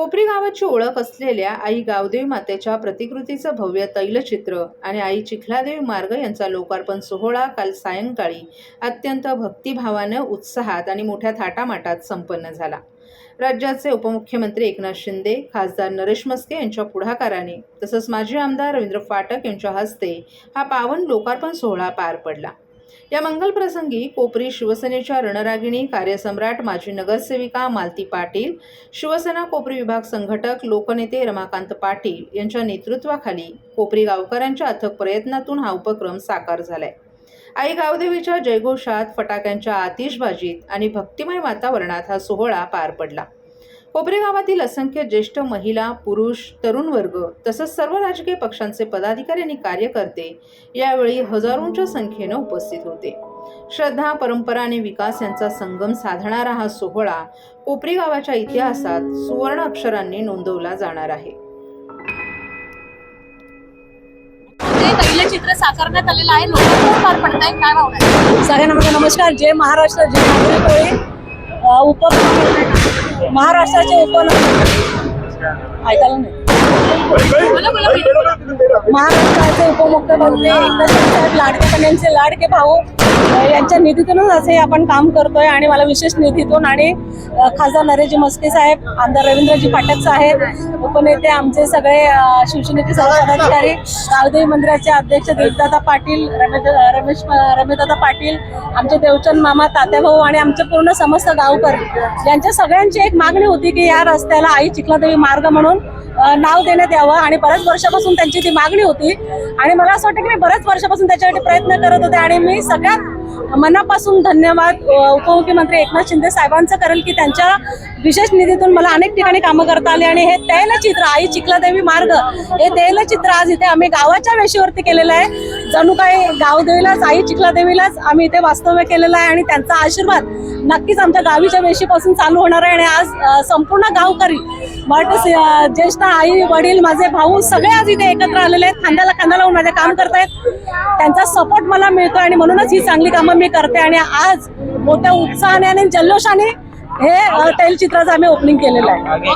कोपरी गावाची ओळख असलेल्या आई गावदेवी मातेच्या प्रतिकृतीचं भव्य तैलचित्र आणि आई चिखलादेवी मार्ग यांचा लोकार्पण सोहळा काल सायंकाळी अत्यंत भक्तिभावानं उत्साहात आणि मोठ्या थाटामाटात संपन्न झाला. राज्याचे उपमुख्यमंत्री एकनाथ शिंदे खासदार नरेश मस्के यांच्या पुढाकाराने तसंच माजी आमदार रवींद्र फाटक यांच्या हस्ते हा पावन लोकार्पण सोहळा पार पडला. या मंगलप्रसंगी कोपरी शिवसेनेच्या रणरागिणी कार्यसम्राट माजी नगरसेविका मालती पाटील शिवसेना कोपरी विभाग संघटक लोकनेते रमाकांत पाटील यांच्या नेतृत्वाखाली कोपरी गावकऱ्यांच्या अथक प्रयत्नातून हा उपक्रम साकार झालाय. आई गावदेवीच्या जयघोषात फटाक्यांच्या आतिषबाजीत आणि भक्तिमय वातावरणात हा सोहळा पार पडला. कोपरे गावातील असंख्य ज्येष्ठ महिला पुरुष तरुण वर्ग तसंच सर्व राजकीय पक्षांचे पदाधिकारी आणि कार्यकर्ते यावेळी हजारोंच्या संख्येनं उपस्थित होते. श्रद्धा परंपरा आणि विकास यांचा संगम साधणारा हा सोहळा कोपरी गावाच्या इतिहासात सुवर्ण अक्षरांनी नोंदवला जाणार आहे. ते तैलचित्र साकारण्यात आलेलं आहे. लोक पार काय भावना? सगळ्यांना नमस्कार. जय महाराष्ट्र. जय महाराष्ट्र. उप महाराष्ट्राचे उप ऐकायला नाही. महाराष्ट्राचे उपमुख्यमंत्री एकनाथ शिंदे साहेब लाडके लाडके भाऊ यांच्या निधीतूनच असे आपण काम करतोय आणि मला विशेष निधीतून आणि खासदार नरेशजी मस्के साहेब आमदार रवींद्रजी पाठक साहेब उपनेते आमचे सगळे शिवसेनेचे सर्व पदाधिकारी रावदेवी मंदिराचे अध्यक्ष देवदादा पाटील रमेश रमेश रमेशदादा पाटील आमचे देवचंद मामा तात्याभाऊ आणि आमचे पूर्ण समस्त गावकर यांच्या सगळ्यांची एक मागणी होती की या रस्त्याला आई चिखलादेवी मार्ग म्हणून नाव देण्यात यावं आणि बऱ्याच वर्षापासून त्यांची ती मागणी होती. आणि मला असं वाटतं की मी बऱ्याच वर्षापासून त्याच्यासाठी प्रयत्न करत होते आणि मी सगळ्यात मनापासून धन्यवाद. उपमुख्यमंत्री एकनाथ शिंदे साहेबांचं करेल की त्यांच्या विशेष निधीतून मला अनेक ठिकाणी कामं करता आली आणि हे तैलचित्र आई चिखलादेवी मार्ग हे तैलचित्र आज इथे आम्ही गावाच्या वेशीवरती केलेलं आहे. जणू काय गावदेवीलाच आई चिखलादेवीलाच आम्ही इथे वास्तव्य केलेलं आहे आणि त्यांचा आशीर्वाद नक्कीच आमच्या गावीच्या वेशीपासून चालू होणार आहे आणि आज संपूर्ण गावकरी बट ज्येष्ठ आई वडील माझे भाऊ सगळे आज इथे एकत्र आलेले आहेत. खांद्याला खांदा लावून माझे काम करतायत. त्यांचा सपोर्ट मला मिळतो आणि म्हणूनच ही चांगली कामं मी करते आणि आज मोठ्या उत्साहाने आणि जल्लोषाने हे तैलचित्राचं आम्ही ओपनिंग केलेलं आहे.